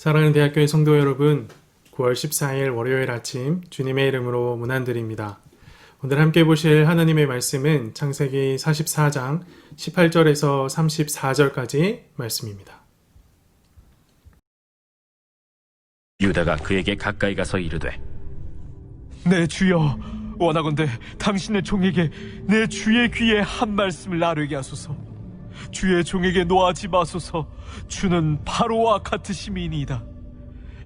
사랑하는 대학교의 성도 여러분, 9월 14일 월요일 아침 주님의 이름으로 문안드립니다. 오늘 함께 보실 하나님의 말씀은 창세기 44장 18절에서 34절까지 말씀입니다. 유다가 그에게 가까이 가서 이르되 내 주여 원하건대 당신의 종에게 내 주의 귀에 한 말씀을 나르게 하소서 주의 종에게 노하지 마소서. 주는 바로와 같으심이니이다.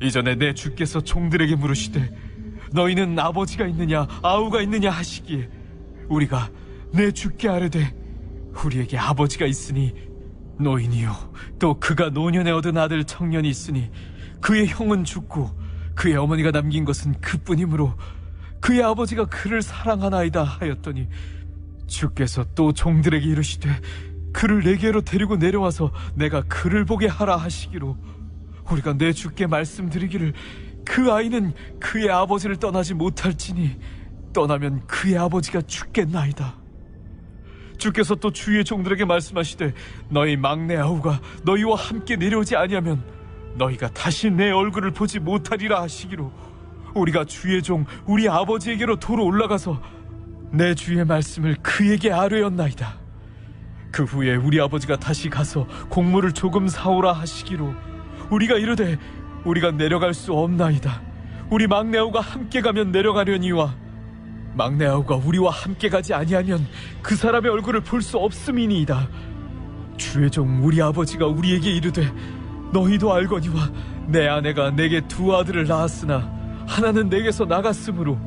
이전에 내 주께서 종들에게 물으시되 너희는 아버지가 있느냐 아우가 있느냐 하시기에 우리가 내 주께 아뢰되 우리에게 아버지가 있으니 노인이요 또 그가 노년에 얻은 아들 청년이 있으니 그의 형은 죽고 그의 어머니가 남긴 것은 그뿐이므로 그의 아버지가 그를 사랑하나이다 하였더니 주께서 또 종들에게 이르시되 그를 내게로 데리고 내려와서 내가 그를 보게 하라 하시기로 우리가 내 주께 말씀드리기를 그 아이는 그의 아버지를 떠나지 못할지니 떠나면 그의 아버지가 죽겠나이다 주께서 또 주의 종들에게 말씀하시되 너희 막내 아우가 너희와 함께 내려오지 아니하면 너희가 다시 내 얼굴을 보지 못하리라 하시기로 우리가 주의 종 우리 아버지에게로 도로 올라가서 내 주의 말씀을 그에게 아뢰었나이다. 그 후에 우리 아버지가 다시 가서 곡물을 조금 사오라 하시기로 우리가 이르되 우리가 내려갈 수 없나이다. 우리 막내 아우가 함께 가면 내려가려니와 막내 아우가 우리와 함께 가지 아니하면 그 사람의 얼굴을 볼 수 없음이니이다. 주의 종 우리 아버지가 우리에게 이르되 너희도 알거니와 내 아내가 내게 두 아들을 낳았으나 하나는 내게서 나갔으므로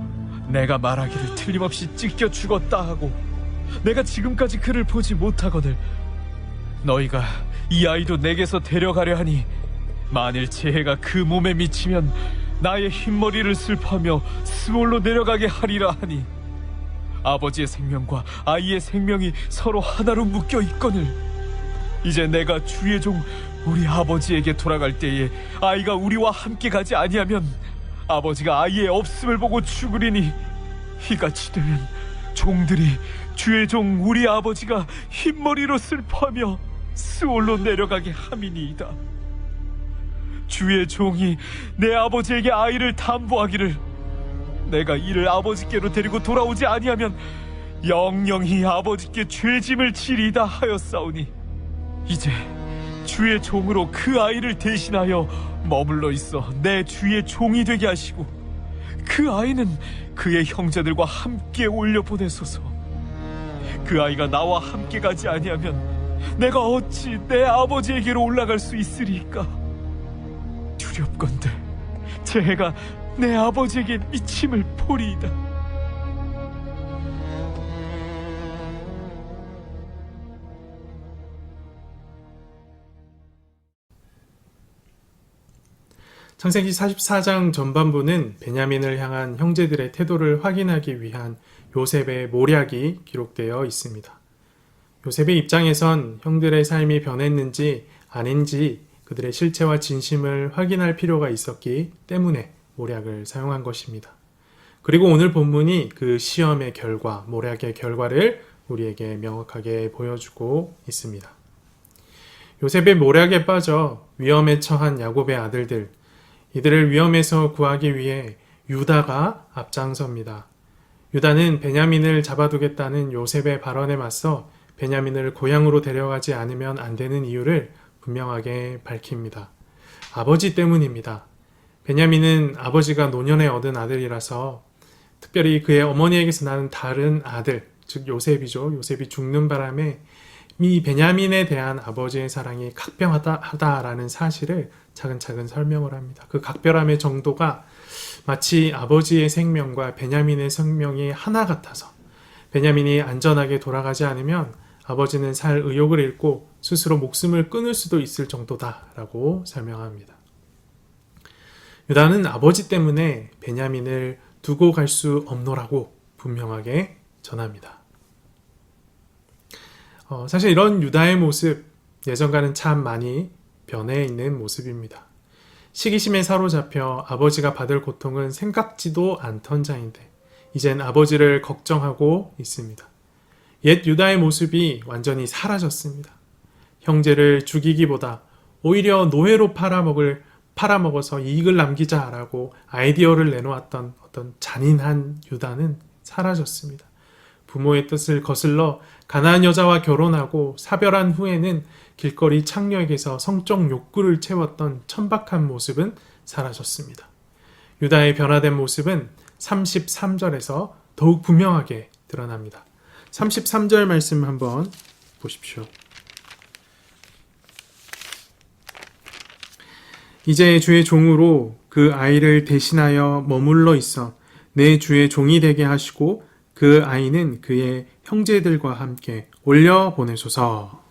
내가 말하기를 틀림없이 찢겨 죽었다 하고 내가 지금까지 그를 보지 못하거늘 너희가 이 아이도 내게서 데려가려 하니 만일 재해가 그 몸에 미치면 나의 흰머리를 슬퍼하며 스올로 내려가게 하리라 하니 아버지의 생명과 아이의 생명이 서로 하나로 묶여 있거늘 이제 내가 주의 종 우리 아버지에게 돌아갈 때에 아이가 우리와 함께 가지 아니하면 아버지가 아이의 없음을 보고 죽으리니 이같이 되면 종들이 주의 종 우리 아버지가 흰머리로 슬퍼하며 스올로 내려가게 함이니이다. 주의 종이 내 아버지에게 아이를 담보하기를 내가 이를 아버지께로 데리고 돌아오지 아니하면 영영히 아버지께 죄짐을 지리다 하였사오니 이제 주의 종으로 그 아이를 대신하여 머물러 있어 내 주의 종이 되게 하시고 그 아이는 그의 형제들과 함께 올려 보내소서. 그 아이가 나와 함께 가지 아니하면 내가 어찌 내 아버지에게로 올라갈 수 있으리까? 두렵건대 재해가 내 아버지에게 미침을 보리이다. 창세기 44장 전반부는 베냐민을 향한 형제들의 태도를 확인하기 위한 요셉의 모략이 기록되어 있습니다. 요셉의 입장에선 형들의 삶이 변했는지 아닌지 그들의 실체와 진심을 확인할 필요가 있었기 때문에 모략을 사용한 것입니다. 그리고 오늘 본문이 그 시험의 결과, 모략의 결과를 우리에게 명확하게 보여주고 있습니다. 요셉의 모략에 빠져 위험에 처한 야곱의 아들들, 이들을 위험에서 구하기 위해 유다가 앞장섭니다. 유다는 베냐민을 잡아두겠다는 요셉의 발언에 맞서 베냐민을 고향으로 데려가지 않으면 안 되는 이유를 분명하게 밝힙니다. 아버지 때문입니다. 베냐민은 아버지가 노년에 얻은 아들이라서 특별히 그의 어머니에게서 나는 다른 아들, 즉 요셉이죠. 요셉이 죽는 바람에 이 베냐민에 대한 아버지의 사랑이 각별하다라는 사실을 차근차근 설명을 합니다. 그 각별함의 정도가 마치 아버지의 생명과 베냐민의 생명이 하나 같아서 베냐민이 안전하게 돌아가지 않으면 아버지는 살 의욕을 잃고 스스로 목숨을 끊을 수도 있을 정도다라고 설명합니다. 유다는 아버지 때문에 베냐민을 두고 갈 수 없노라고 분명하게 전합니다. 어, 사실 이런 유다의 모습 예전과는 참 많이 변해 있는 모습입니다. 시기심에 사로잡혀 아버지가 받을 고통은 생각지도 않던 자인데 이젠 아버지를 걱정하고 있습니다. 옛 유다의 모습이 완전히 사라졌습니다. 형제를 죽이기보다 오히려 노예로 팔아먹을 팔아먹어서 이익을 남기자라고 아이디어를 내놓았던 어떤 잔인한 유다는 사라졌습니다. 부모의 뜻을 거슬러 가나안 여자와 결혼하고 사별한 후에는 길거리 창녀에게서 성적 욕구를 채웠던 천박한 모습은 사라졌습니다. 유다의 변화된 모습은 33절에서 더욱 분명하게 드러납니다. 33절 말씀 한번 보십시오. 이제 주의 종으로 그 아이를 대신하여 머물러 있어 내 주의 종이 되게 하시고 그 아이는 그의 형제들과 함께 올려 보내소서.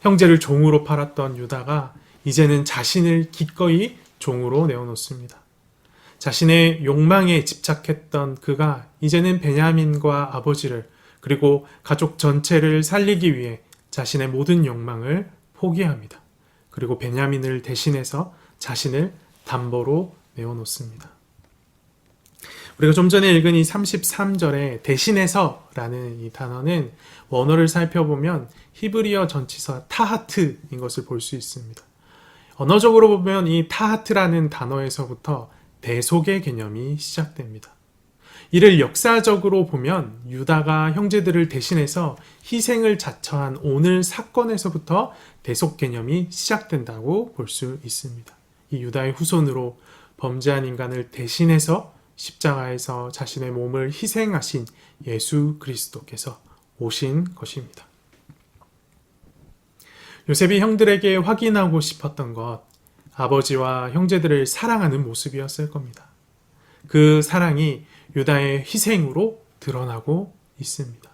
형제를 종으로 팔았던 유다가 이제는 자신을 기꺼이 종으로 내어놓습니다. 자신의 욕망에 집착했던 그가 이제는 베냐민과 아버지를 그리고 가족 전체를 살리기 위해 자신의 모든 욕망을 포기합니다. 그리고 베냐민을 대신해서 자신을 담보로 내어놓습니다. 우리가 좀 전에 읽은 이 33절에 대신해서라는 이 단어는 원어를 살펴보면 히브리어 전치사 타하트인 것을 볼 수 있습니다. 언어적으로 보면 이 타하트라는 단어에서부터 대속의 개념이 시작됩니다. 이를 역사적으로 보면 유다가 형제들을 대신해서 희생을 자처한 오늘 사건에서부터 대속 개념이 시작된다고 볼 수 있습니다. 이 유다의 후손으로 범죄한 인간을 대신해서 십자가에서 자신의 몸을 희생하신 예수 그리스도께서 오신 것입니다. 요셉이 형들에게 확인하고 싶었던 것, 아버지와 형제들을 사랑하는 모습이었을 겁니다. 그 사랑이 유다의 희생으로 드러나고 있습니다.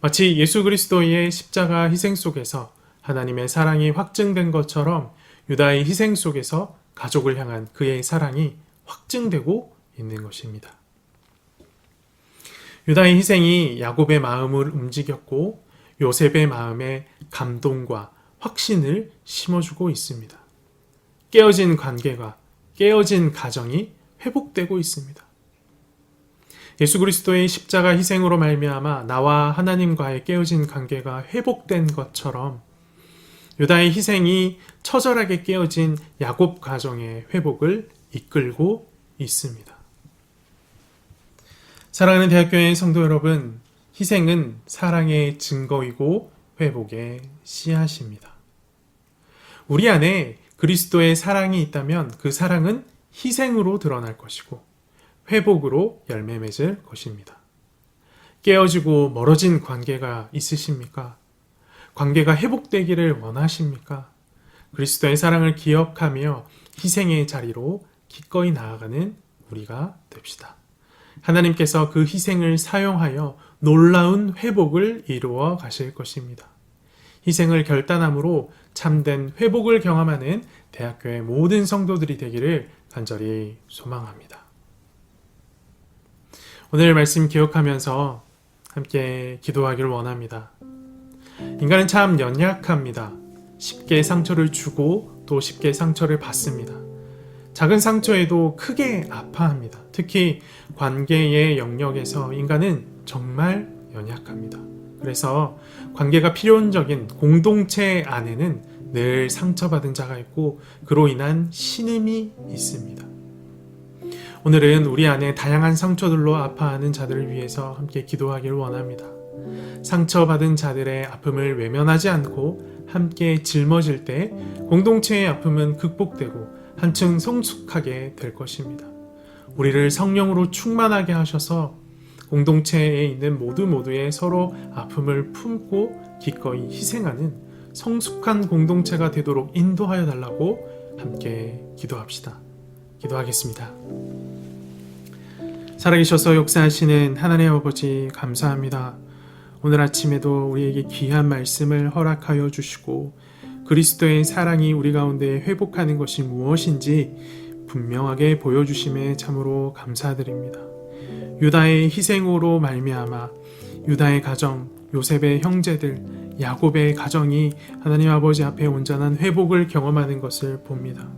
마치 예수 그리스도의 십자가 희생 속에서 하나님의 사랑이 확증된 것처럼 유다의 희생 속에서 가족을 향한 그의 사랑이 확증되고 있는 것입니다. 유다의 희생이 야곱의 마음을 움직였고 요셉의 마음에 감동과 확신을 심어주고 있습니다. 깨어진 관계가 깨어진 가정이 회복되고 있습니다. 예수 그리스도의 십자가 희생으로 말미암아 나와 하나님과의 깨어진 관계가 회복된 것처럼 유다의 희생이 처절하게 깨어진 야곱 가정의 회복을 이끌고 있습니다. 사랑하는 대학교의 성도 여러분, 희생은 사랑의 증거이고 회복의 씨앗입니다. 우리 안에 그리스도의 사랑이 있다면 그 사랑은 희생으로 드러날 것이고 회복으로 열매 맺을 것입니다. 깨어지고 멀어진 관계가 있으십니까? 관계가 회복되기를 원하십니까? 그리스도의 사랑을 기억하며 희생의 자리로 기꺼이 나아가는 우리가 됩시다. 하나님께서 그 희생을 사용하여 놀라운 회복을 이루어 가실 것입니다. 희생을 결단함으로 참된 회복을 경험하는 대학교의 모든 성도들이 되기를 간절히 소망합니다. 오늘 말씀 기억하면서 함께 기도하기를 원합니다. 인간은 참 연약합니다. 쉽게 상처를 주고 또 쉽게 상처를 받습니다. 작은 상처에도 크게 아파합니다. 특히 관계의 영역에서 인간은 정말 연약합니다. 그래서 관계가 필요적인 공동체 안에는 늘 상처받은 자가 있고 그로 인한 신음이 있습니다. 오늘은 우리 안에 다양한 상처들로 아파하는 자들을 위해서 함께 기도하기를 원합니다. 상처받은 자들의 아픔을 외면하지 않고 함께 짊어질 때 공동체의 아픔은 극복되고 한층 성숙하게 될 것입니다. 우리를 성령으로 충만하게 하셔서 공동체에 있는 모두 모두의 서로 아픔을 품고 기꺼이 희생하는 성숙한 공동체가 되도록 인도하여 달라고 함께 기도합시다. 기도하겠습니다. 살아계셔서 역사하시는 하나님 아버지 감사합니다. 오늘 아침에도 우리에게 귀한 말씀을 허락하여 주시고 그리스도의 사랑이 우리 가운데 회복하는 것이 무엇인지 분명하게 보여주심에 참으로 감사드립니다. 유다의 희생으로 말미암아 유다의 가정, 요셉의 형제들, 야곱의 가정이 하나님 아버지 앞에 온전한 회복을 경험하는 것을 봅니다.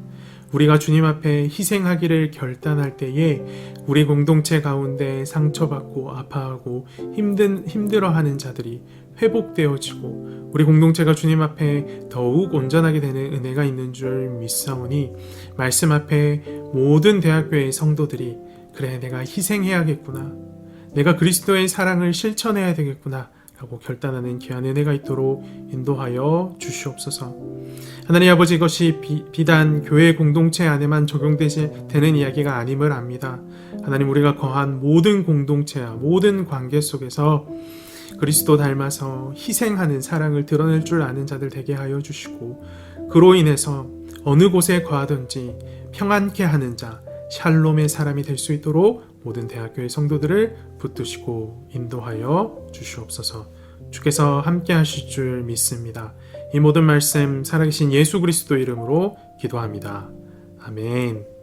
우리가 주님 앞에 희생하기를 결단할 때에 우리 공동체 가운데 상처받고 아파하고 힘든 힘들어하는 자들이 회복되어지고 우리 공동체가 주님 앞에 더욱 온전하게 되는 은혜가 있는 줄 믿사오니 말씀 앞에 모든 대학교의 성도들이 그래 내가 희생해야겠구나. 내가 그리스도의 사랑을 실천해야 되겠구나 라고 결단하는 귀한 은혜가 있도록 인도하여 주시옵소서. 하나님 아버지 이것이 비, 단 교회 공동체 안에만 적용되지 되는 이야기가 아님을 압니다. 하나님 우리가 거한 모든 공동체와 모든 관계 속에서 그리스도 닮아서 희생하는 사랑을 드러낼 줄 아는 자들 되게 하여 주시고 그로 인해서 어느 곳에 거하든지 평안케 하는 자 샬롬의 사람이 될 수 있도록 모든 대학교의 성도들을 붙드시고 인도하여 주시옵소서. 주께서 함께 하실 줄 믿습니다. 이 모든 말씀 살아계신 예수 그리스도 이름으로 기도합니다. 아멘.